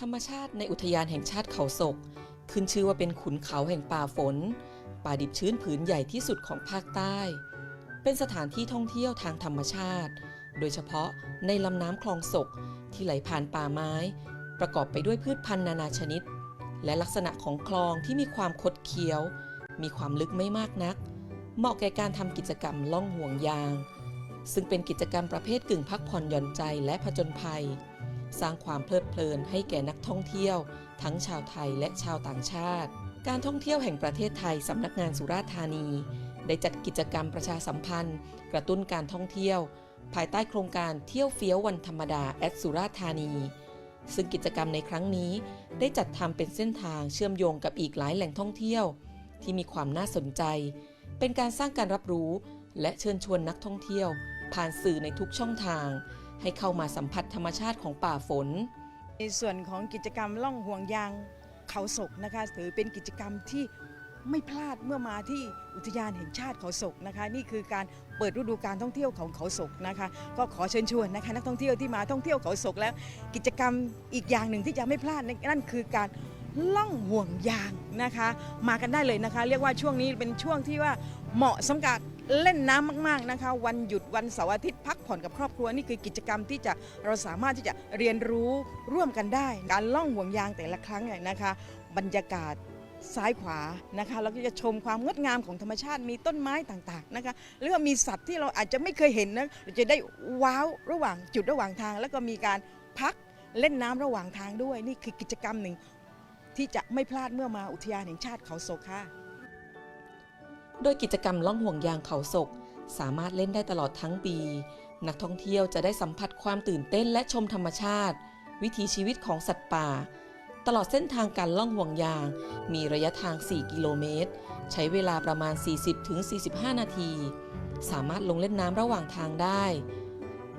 ธรรมชาติในอุทยานแห่งชาติเขาศก ขึ้นชื่อว่าเป็นขุนเขาแห่งป่าฝน ป่าดิบชื้นผืนใหญ่ที่สุดของภาคใต้ เป็นสถานที่ท่องเที่ยวทางธรรมชาติ โดยเฉพาะในลำน้ำคลองศกที่ไหลผ่านป่าไม้ ประกอบไปด้วยพืชพันธุ์นานาชนิด และลักษณะของคลองที่มีความคดเคี้ยว มีความลึกไม่มากนัก เหมาะแก่การทำกิจกรรมล่องห่วงยาง ซึ่งเป็นกิจกรรมประเภทกึ่งพักผ่อนหย่อนใจและผจญภัย สร้างความเพลิดเพลินให้แก่นักท่องเที่ยว ทั้งชาวไทยและชาวต่างชาติ การท่องเที่ยวแห่งประเทศไทยสำนักงานสุราษฎร์ธานี ได้จัดกิจกรรมประชาสัมพันธ์ กระตุ้นการท่องเที่ยว ภายใต้โครงการเที่ยวเฟี้ยววันธรรมดาแอดสุราษฎร์ธานี ซึ่งกิจกรรมในครั้งนี้ ได้จัดทำเป็นเส้นทางเชื่อมโยงกับอีกหลายแหล่งท่องเที่ยว ที่มีความน่าสนใจ เป็นการสร้างการรับรู้ และเชิญชวนนักท่องเที่ยว ผ่านสื่อในทุกช่องทาง ให้เข้ามาสัมผัสธรรมชาติของป่าฝน ในส่วนของกิจกรรมล่องห่วงยางเขาศกนะคะถือเป็นกิจกรรมที่ไม่พลาดเมื่อมาที่อุทยานแห่งชาติเขาศกนะคะ นี่คือการเปิดฤดูการท่องเที่ยวของเขาศกนะคะ ก็ขอเชิญชวนนะคะนักท่องเที่ยวที่มาท่องเที่ยวเขาศกแล้ว กิจกรรมอีกอย่างหนึ่งที่จะไม่พลาดนั่นคือการล่องห่วงยางนะคะ มากันได้เลยนะคะ เรียกว่าช่วงนี้เป็นช่วงที่ว่าเหมาะสำหรับ เล่นน้ำมาก ๆนะคะ วันหยุดวันเสาร์อาทิตย์พักผ่อนกับครอบครัวนี่คือกิจกรรมที่จะเราสามารถที่จะเรียนรู้ร่วมกันได้ การล่องห่วงยางแต่ละครั้งเนี่ยนะคะ บรรยากาศซ้ายขวานะคะเราก็จะชมความงดงามของธรรมชาติมีต้นไม้ต่างๆนะคะหรือว่ามีสัตว์ที่เราอาจจะไม่เคยเห็นนะเราจะได้ว้าวระหว่างจุดระหว่างทาง แล้วก็มีการพักเล่นน้ำระหว่างทางด้วย นี่คือกิจกรรมหนึ่งที่จะไม่พลาดเมื่อมาอุทยานแห่งชาติเขาโศกค่ะ โดยกิจกรรมล่องห่วงยางเขาศก สามารถเล่นได้ตลอดทั้งปี นักท่องเที่ยวจะได้สัมผัสความตื่นเต้นและชมธรรมชาติ วิถีชีวิตของสัตว์ป่า ตลอดเส้นทางการล่องห่วงยาง มีระยะทาง 4 กิโลเมตร ใช้เวลาประมาณ 40-45 นาที สามารถลงเล่นน้ำระหว่างทางได้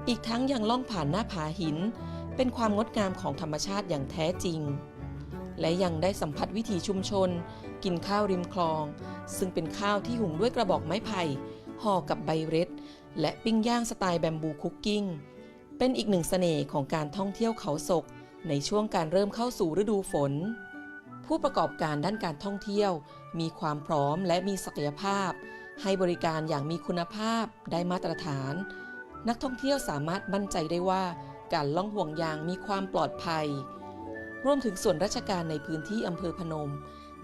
อีกทั้งยังล่องผ่านหน้าผาหิน เป็นความงดงามของธรรมชาติอย่างแท้จริง และยังได้สัมผัสวิถีชุมชน กินข้าวริมคลอง ซึ่งเป็นข้าวที่หุงด้วยกระบอกไม้ไผ่ห่อกับใบเร็ด และปิ้งย่างสไตล์แบมบูคุกกิ้ง เป็นอีกหนึ่งเสน่ห์ของการท่องเที่ยวเขาศก ในช่วงการเริ่มเข้าสู่ฤดูฝน ผู้ประกอบการด้านการท่องเที่ยว มีความพร้อมและมีศักยภาพ ให้บริการอย่างมีคุณภาพได้มาตรฐาน นักท่องเที่ยวสามารถมั่นใจได้ว่า การล่องห่วงยางมีความปลอดภัย รวมถึงส่วนราชการในพื้นที่อำเภอพนม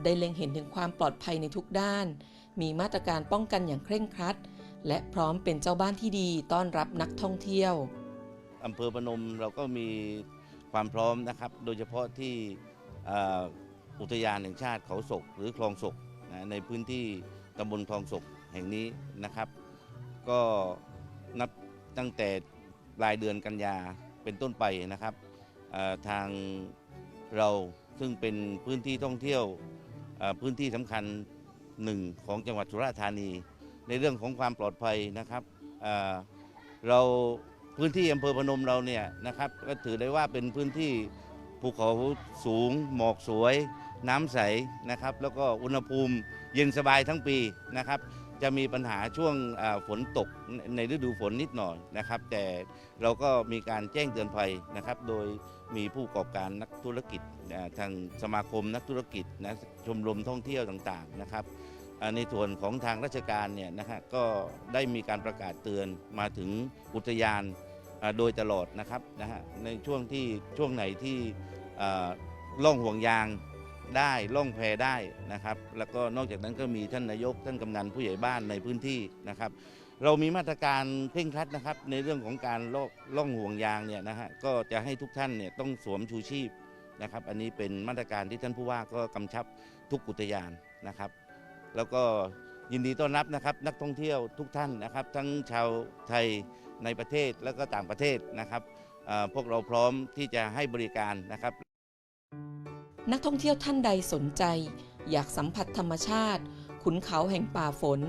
ได้เล็งเห็นถึงความปลอดภัยในทุกด้าน มีมาตรการป้องกันอย่างเคร่งครัด และพร้อมเป็นเจ้าบ้านที่ดีต้อนรับนักท่องเที่ยวอำเภอพนมเราก็มีความพร้อมนะครับ โดยเฉพาะที่อ,อุทยานแห่งชาติเขาศก หรือคลองศกนะในพื้นที่ตำบลคลองศกแห่งนี้นะครับ ก็นับตั้งแต่ปลายเดือนกันยาเป็นต้นไปนะครับทาง เราซึ่งเป็นพื้นที่ท่องเที่ยวพื้นที่สำคัญหนึ่งของจังหวัดสุราษฎร์ธานี ในเรื่องของความปลอดภัยนะครับเอ่อเราพื้นที่อำเภอพนมเราเนี่ยนะครับก็ถือได้ว่าเป็นพื้นที่ภูเขาสูง หมอกสวย น้ำใสนะครับ แล้วก็อุณหภูมิเย็นสบายทั้งปีนะครับ จะมีปัญหาช่วงฝนตกในฤดูฝนนิดหน่อยนะครับ แต่เราก็มีการแจ้งเตือนภัยนะครับ โดยมีผู้ประกอบการนักธุรกิจทางสมาคมนักธุรกิจนะชมรมท่องเที่ยวต่างๆนะครับในส่วนของทางราชการเนี่ยนะฮะก็ได้มีการประกาศเตือนมาถึงอุทยานโดยตลอดนะครับนะฮะในช่วงที่ช่วงไหนที่ล่องห่วงยาง ได้ล่องแพได้นะครับ แล้วก็นอกจากนั้นก็มีท่านนายกท่านกำนันผู้ใหญ่บ้านในพื้นที่นะครับ เรามีมาตรการเคร่งครัดนะครับ ในเรื่องของการล่องล่องห่วงยางเนี่ยนะฮะก็จะให้ทุกท่านเนี่ยต้องสวมชูชีพนะครับ อันนี้เป็นมาตรการที่ท่านผู้ว่าก็กำชับทุกอุทยานนะครับ แล้วก็ยินดีต้อนรับนะครับนักท่องเที่ยวทุกท่านนะครับ ทั้งชาวไทยในประเทศแล้วก็ต่างประเทศนะครับพวกเราพร้อมที่จะให้บริการนะครับ นักท่องเที่ยวท่านใดสนใจ อยากสัมผัสธรรมชาติ ขุนเขาแห่งป่าฝน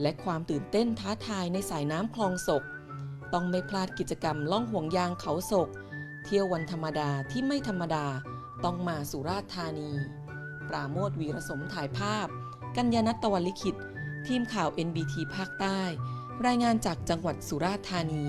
และความตื่นเต้นท้าทายในสายน้ำคลองศก ต้องไม่พลาดกิจกรรมล่องห่วงยางเขาศก เที่ยววันธรรมดาที่ไม่ธรรมดาต้องมาสุราษฎร์ธานี ปราโมทวีรสมถ่ายภาพ กัญญานัตตะวันลิขิต ทีมข่าว NBT ภาคใต้ รายงานจากจังหวัดสุราษฎร์ธานี